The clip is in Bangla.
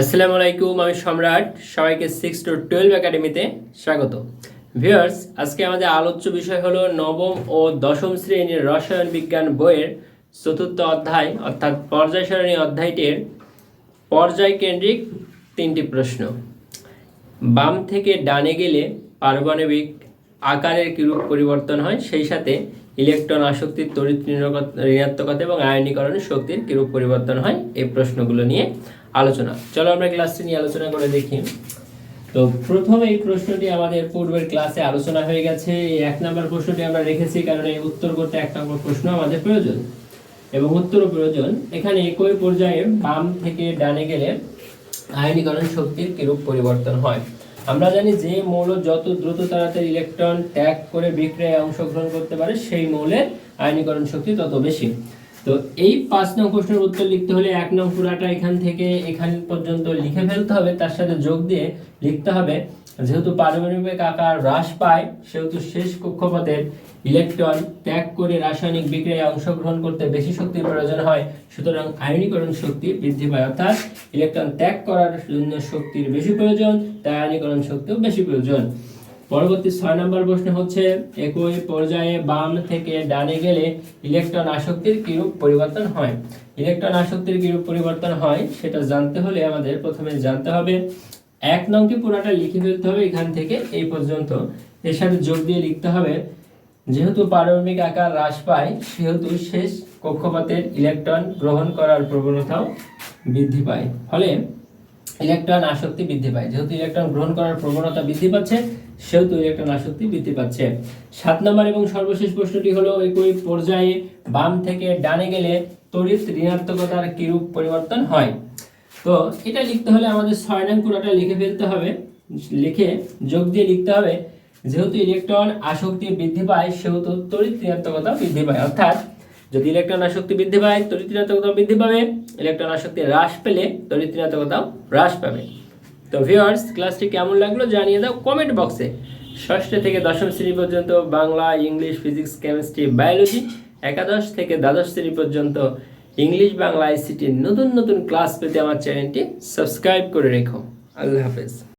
আসসালামু আলাইকুম, আমি সম্রাট। সবাইকে সিক্স টু টুয়েলভ একাডেমিতে স্বাগত। ভিউয়ার্স আজকে আমাদের আলোচ্য বিষয় হলো নবম ও দশম শ্রেণির রসায়ন বিজ্ঞান বইয়ের চতুর্থ অধ্যায়, অর্থাৎ পর্যায় সারণী অধ্যায়টির পর্যায় কেন্দ্রিক তিনটি প্রশ্ন। বাম থেকে ডানে গেলে পারমাণবিক আকারের কিরূপ পরিবর্তন হয়, সেই সাথে ইলেকট্রন আসক্তির তড়িৎ ঋণাত্মকতা এবং আয়নীকরণ শক্তির কিরূপ পরিবর্তন হয়, এই প্রশ্নগুলো নিয়ে আলোচনা। চলো আমরা ক্লাসটি নিয়ে আলোচনা করে দেখি। তো প্রথমে এই প্রশ্নটি আমাদের পূর্বের ক্লাসে আলোচনা হয়ে গেছে। এই এক নম্বর প্রশ্নটি আমরা রেখেছি কারণ এই উত্তর করতে এক নম্বর প্রশ্ন আমাদের প্রয়োজন। এবং উত্তরও প্রয়োজন। এখানে একই পর্যায়ে বাম থেকে ডানে গেলে আয়নীকরণ শক্তির কিরূপ পরিবর্তন হয়। আমরা জানি যে মৌল যত দ্রুত তাড়াতাড়ি ইলেকট্রন ত্যাগ করে বিক্রিয়ায় অংশগ্রহণ করতে পারে, সেই মৌলের আয়নীকরণ শক্তি তত বেশি। তো এই পাঁচ নং প্রশ্নের উত্তর লিখতে হলে এক নং পুরাটা এখান থেকে এখান পর্যন্ত লিখে ফেলতে হবে, তার সাথে যোগ দিয়ে লিখতে হবে যেহেতু পারমাণবিক আকার হ্রাস পায়, সেহেতু শেষ কক্ষপথের ইলেকট্রন ত্যাগ করে রাসায়নিক বিক্রিয়ায় অংশগ্রহণ করতে বেশি শক্তির প্রয়োজন হয়, সুতরাং আয়নীকরণ শক্তি বৃদ্ধি পায়। অর্থাৎ ইলেকট্রন ত্যাগ করার জন্য শক্তির বেশি প্রয়োজন, তাই আয়নীকরণ শক্তিও বেশি প্রয়োজন। পরবর্তী ছয় নম্বর প্রশ্ন হচ্ছে, একই পর্যায়ে বাম থেকে ডানে গেলে ইলেকট্রন আসক্তির কিরূপ পরিবর্তন হয়? ইলেকট্রন আসক্তির কিরূপ পরিবর্তন হয়, সেটা জানতে হলে আমাদের প্রথমে জানতে হবে। এক নংটি পুরাটা লিখে ফেলতে হবে এখান থেকে, এই পর্যন্ত। এর সাথে যোগ দিয়ে লিখতে হবে, যেহেতু পারমাণবিক আকার হ্রাস পায়, সেহেতু শেষ কক্ষপথের ইলেকট্রন গ্রহণ করার প্রবণতাও বৃদ্ধি পায়। ফলে ইলেকট্রন আসক্তি বৃদ্ধি পায়। যেহেতু ইলেকট্রন গ্রহণ করার প্রবণতা বৃদ্ধি পাচ্ছে, সেহেতু ইলেকট্রন আসক্তি বৃদ্ধি পাচ্ছে। সাত নম্বর এবং সর্বশেষ প্রশ্নটি হলো, একই পর্যায়ে বাম থেকে ডানে গেলে তড়িৎ ঋণাত্মকতার কিরূপ পরিবর্তন হয়? তো এটা লিখতে হলে আমাদের ছয় নং পুরোটা লিখে ফেলতে হবে। লিখে যোগ দিয়ে লিখতে হবে, যেহেতু ইলেকট্রন আসক্তি বৃদ্ধি পায়, সেহেতু তড়িৎ বৃদ্ধি পায়। অর্থাৎ যদি ইলেকট্রন আসক্তি বৃদ্ধি পায়, তড়িৎ বৃদ্ধি পাবে। ইলেকট্রন আসক্তি হ্রাস পেলে তড়িৎ হ্রাস পাবে। তো ভিউয়ার্স ক্লাসটি কেমন লাগল জানিয়ে দাও কমেন্ট বক্সে ষষ্ঠ থেকে দশম শ্রেণি পর্যন্ত Bangla, English physics chemistry biology একাদশ থেকে দ্বাদশ শ্রেণি পর্যন্ত ইংলিশ বাংলা আইসিটির নতুন নতুন ক্লাস পেতে আমার চ্যানেলটি সাবস্ক্রাইব করে রেখো। আল্লাহ হাফেজ।